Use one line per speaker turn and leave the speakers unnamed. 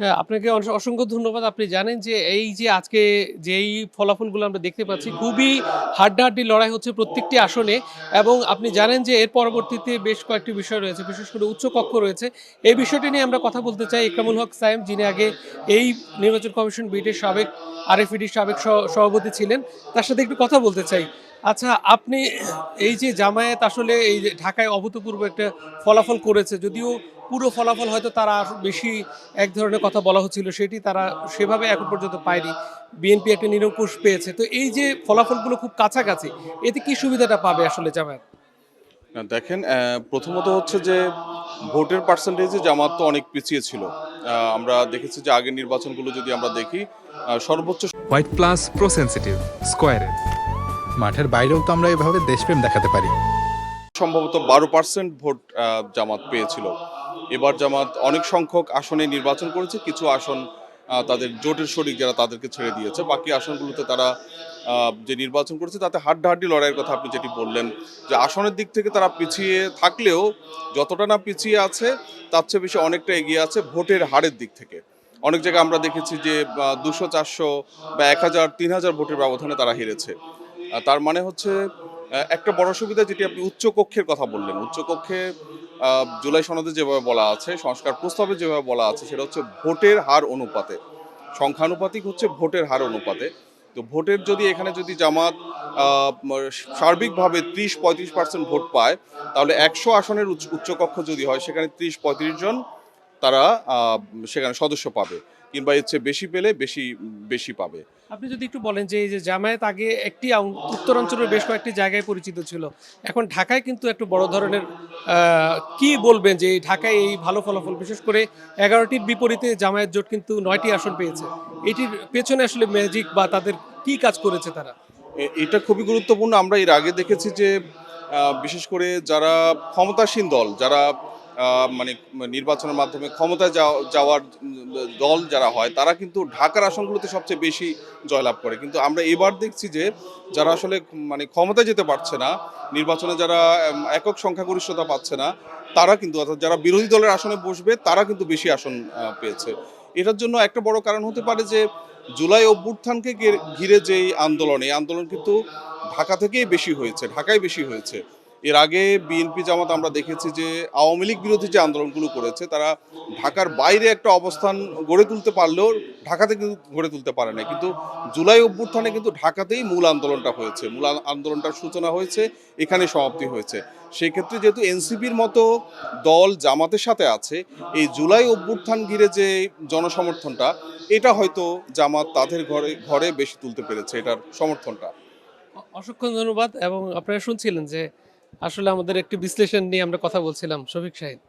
হ্যাঁ আপনাকে অসংখ্য ধন্যবাদ। আপনি জানেন যে এই যে আজকে যেই ফলাফলগুলো আমরা দেখতে পাচ্ছি, খুবই হাড্ডাহাড্ডি লড়াই হচ্ছে প্রত্যেকটি আসনে এবং আপনি জানেন যে এর পরবর্তীতে বেশ কয়েকটি বিষয় রয়েছে, বিশেষ করে উচ্চ কক্ষ রয়েছে। এই বিষয়টি নিয়ে আমরা কথা বলতে চাই ইকরামুল হক সাইম যিনি আগে এই নির্বাচন কমিশন বিটের সাবেক আরএফইডির সাবেক সহ- সভাপতি ছিলেন। তার সাথে একটু কথা বলতে চাই। আচ্ছা আপনি এই যে জামায়াত আসলে এই ঢাকায় অভূতপূর্ব একটা ফলাফল করেছে, যদিও পুরো ফলাফল হয়তো তারা আরও বেশি এক ধরনের কথা বলা হচ্ছিল সেটি তারা সেভাবে এখন পর্যন্ত পায়নি। বিএনপি একটা নিরঙ্কুশ পেয়েছে। তো এই যে ফলাফলগুলো খুব কাছাকাছি এতে কি সুবিধাটা পাবে আসলে জামায়াত?
দেখেন প্রথমত হচ্ছে যে ভোটের পার্সেন্টেজে জামাত তো অনেক পিছিয়ে ছিল। আমরা দেখেছি যে আগের নির্বাচনগুলো যদি আমরা দেখি সর্বোচ্চ
হোয়াইট প্লাস প্রো সেন্সিটিভ স্কোয়ারের
মাঠের বাইরেও তো আমরা এভাবে দেশপ্রেম দেখাতে পারি।
সম্ভবত বারো পার্সেন্ট ভোট জামাত পেয়েছিল। এবার জামাত অনেক সংখ্যক আসনে নির্বাচন করেছে, কিছু আসন তাদের জোটের শরিক যারা তাদেরকে ছেড়ে দিয়েছে। বাকি আসনগুলোতে তারা যে নির্বাচন করেছে তাতে হাড্ডাহাড্ডি লড়াইয়ের কথা আপনি যেটি বললেন, যে আসনের দিক থেকে তারা পিছিয়ে থাকলেও যতটা না পিছিয়ে আছে, তার চেয়ে বেশি অনেকটা এগিয়ে আছে ভোটের হারের দিক থেকে। অনেক জায়গায় আমরা দেখেছি যে দুশো, চারশো বা এক হাজার, তিন হাজার ভোটের ব্যবধানে তারা হেরেছে। তার মানে হচ্ছে একটা বড় সুবিধা যেটি আপনি উচ্চ কক্ষের কথা বললেন। উচ্চ কক্ষে জুলাই সনদে যেভাবে বলা আছে, সংস্কার প্রস্তাবে যেভাবে বলা আছে, সেটা হচ্ছে ভোটের হার অনুপাতে। সংখ্যানুপাতিক হচ্ছে ভোটের হার অনুপাতে। তো ভোটের যদি এখানে যদি জামাত সার্বিকভাবে ত্রিশ, পঁয়ত্রিশ পার্সেন্ট ভোট পায়, তাহলে একশো আসনের উচ্চ- উচ্চকক্ষ যদি হয়, সেখানে ত্রিশ, পঁয়ত্রিশ জন তারা সেখানে সদস্য পাবে। কিংবা এর চেয়ে বেশি পেলে বেশি বেশি পাবে।
আপনি যদি একটু বলেন যে এই যে জামায়াত আগে একটি উত্তরাঞ্চলের বেশ কয়েকটি জায়গায় পরিচিত ছিল এখন ঢাকায় কিন্তু একটু বড় ধরনের কি বলবেন যে ঢাকায় এই ভালো ফলাফল? বিশেষ করে এগারোটির বিপরীতে জামায়াত জোট কিন্তু নয়টি আসন পেয়েছে। এটির পেছনে আসলে ম্যাজিক বা তাদের কি কাজ করেছে তারা?
এটা খুবই গুরুত্বপূর্ণ। আমরা এর আগে দেখেছি যে বিশেষ করে যারা ক্ষমতাসীন দল যারা মানে নির্বাচনের মাধ্যমে ক্ষমতায় যাও- যাওয়ার দল যারা হয়, তারা কিন্তু ঢাকার আসনগুলোতে সবচেয়ে বেশি জয়লাভ করে। কিন্তু আমরা এবার দেখছি যে যারা আসলে মানে ক্ষমতায় যেতে পারছে না, নির্বাচনে যারা একক সংখ্যাগরিষ্ঠতা পাচ্ছে না, তারা কিন্তু অর্থাৎ যারা বিরোধী দলের আসনে বসবে, তারা কিন্তু বেশি আসন পেয়েছে। এটার জন্য একটা বড় কারণ হতে পারে যে জুলাই অভ্যুত্থানকে ঘিরে যেই আন্দোলন, এই আন্দোলন কিন্তু ঢাকা থেকেই বেশি হয়েছে ঢাকায় বেশি হয়েছে। এর আগে বিএনপি জামাত আমরা দেখেছি যে আওয়ামী লীগ বিরোধী যে আন্দোলনগুলো করেছে, তারা ঢাকার বাইরে একটা অবস্থান গড়ে তুলতে পারলেও ঢাকাতে কিন্তু গড়ে তুলতে পারে না কিন্তু জুলাই অভ্যুত্থানে কিন্তু ঢাকাতেই মূল আন্দোলনটা হয়েছে, মূল আন্দোলনটার সূচনা হয়েছে, এখানে সমাপ্তি হয়েছে। সেক্ষেত্রে যেহেতু এনসিপির মতো দল জামাতের সাথে আছে, এই জুলাই অভ্যুত্থান ঘিরে যে জনসমর্থনটা, এটা হয়তো জামাত তাদের ঘরে ঘরে বেশি তুলতে পেরেছে, এটার সমর্থনটা।
অসংখ্য ধন্যবাদ এবং আপনারা শুনছিলেন যে আসলে আমাদের একটি বিশ্লেষণ নিয়ে আমরা কথা বলছিলাম শফিক সাহেব